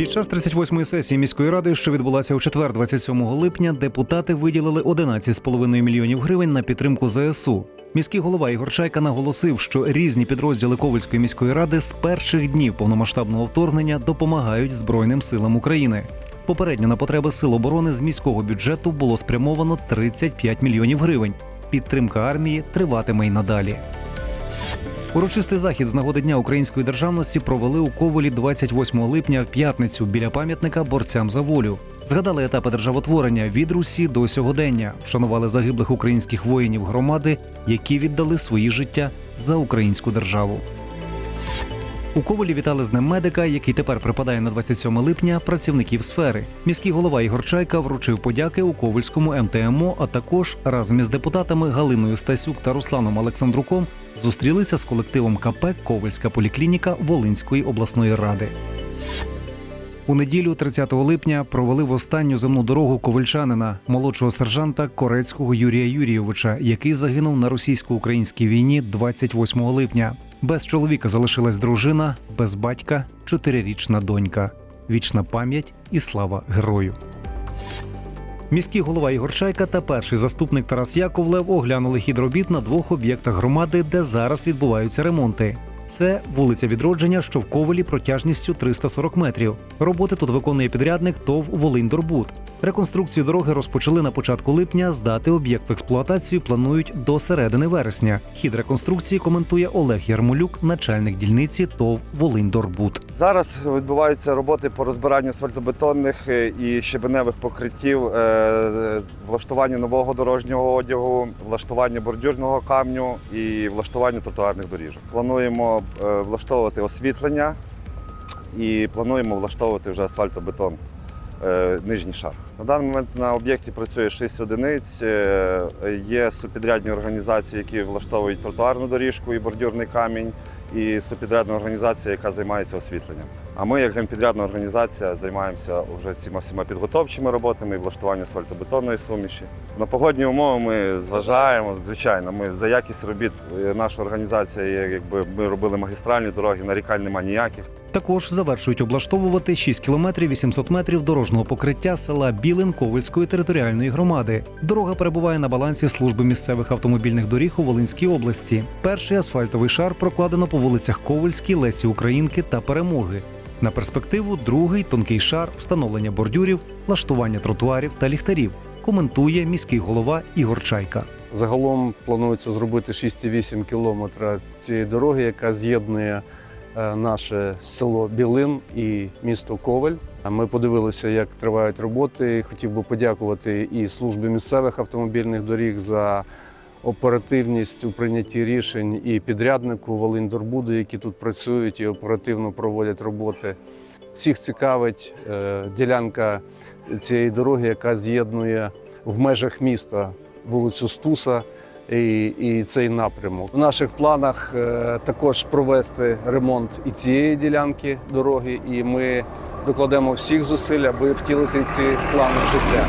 Під час 38-ї сесії міської ради, що відбулася у четвер, 27 липня, депутати виділили 11,5 мільйонів гривень на підтримку ЗСУ. Міський голова Ігор Чайка наголосив, що різні підрозділи Ковальської міської ради з перших днів повномасштабного вторгнення допомагають Збройним силам України. Попередньо на потреби сил оборони з міського бюджету було спрямовано 35 мільйонів гривень. Підтримка армії триватиме й надалі. Урочистий захід з нагоди Дня української державності провели у Ковелі 28 липня в п'ятницю біля пам'ятника борцям за волю. Згадали етапи державотворення від Русі до сьогодення, вшанували загиблих українських воїнів громади, які віддали свої життя за українську державу. У Ковалі вітали з Днем медика, який тепер припадає на 27 липня працівників сфери. Міський голова Ігор Чайка вручив подяки у Ковальському МТМО, а також разом із депутатами Галиною Стасюк та Русланом Олександруком зустрілися з колективом КП Ковальська поліклініка Волинської обласної ради. У неділю, 30 липня, провели в останню земну дорогу ковальчанина, молодшого сержанта Корецького Юрія Юрійовича, який загинув на російсько-українській війні 28 липня. Без чоловіка залишилась дружина, без батька чотирирічна донька. Вічна пам'ять і слава герою. Міський голова Ігор Чайка та перший заступник Тарас Яковлев оглянули хід робіт на двох об'єктах громади, де зараз відбуваються ремонти. Це вулиця Відродження, що в Ковелі протяжністю 340 метрів. Роботи тут виконує підрядник ТОВ Волиньдорбуд. Реконструкцію дороги розпочали на початку липня. Здати об'єкт в експлуатацію планують до середини вересня. Хід реконструкції коментує Олег Ярмолюк, начальник дільниці ТОВ Волиньдорбуд. Зараз відбуваються роботи по розбиранню асфальтобетонних е, і щебеневих покриттів, е, влаштуванню нового дорожнього одягу, влаштуванню бордюрного камню і влаштуванню тротуарних доріжок. Плануємо е, влаштовувати освітлення і плануємо влаштовувати вже асфальтобетон. е, Нижній шар. На даний момент на об'єкті працює 6 одиниць. е, Є супідрядні організації, які влаштовують тротуарну доріжку і бордюрний камінь і супідрядна організація, яка займається освітленням. А ми, як генпідрядна організація, займаємося вже всіма всіма підготовчими роботами і влаштуванням асфальтобетонної суміші. На погодні умови ми зважаємо. Звичайно, ми за якість робіт е, наша організація, якби ми робили магістральні дороги, нарікань немає ніяких. Також завершують облаштовувати 6 кілометрів 800 метрів дорожнього покриття села Білин Ковельської територіальної громади. Дорога перебуває на балансі служби місцевих автомобільних доріг у Волинській області. Перший асфальтовий шар прокладено по вулицях Ковельській, Лесі Українки та Перемоги. На перспективу другий тонкий шар встановлення бордюрів, влаштування тротуарів та ліхтарів. Коментує міський голова Ігор Чайка. Загалом планується зробити 6,8 кілометра цієї дороги, яка з'єднує е, наше село Білин і місто Ковель. А Ми подивилися, як тривають роботи. Хотів би подякувати і службі місцевих автомобільних доріг за оперативність у прийнятті рішень, і підряднику Волиньдорбуду, які тут працюють і оперативно проводять роботи. Всіх цікавить е, ділянка цієї дороги, яка з'єднує в межах міста вулицю Стуса і, і цей напрямок. В наших планах е, також провести ремонт і цієї ділянки дороги, і ми докладемо всіх зусиль, аби втілити ці плани в життя.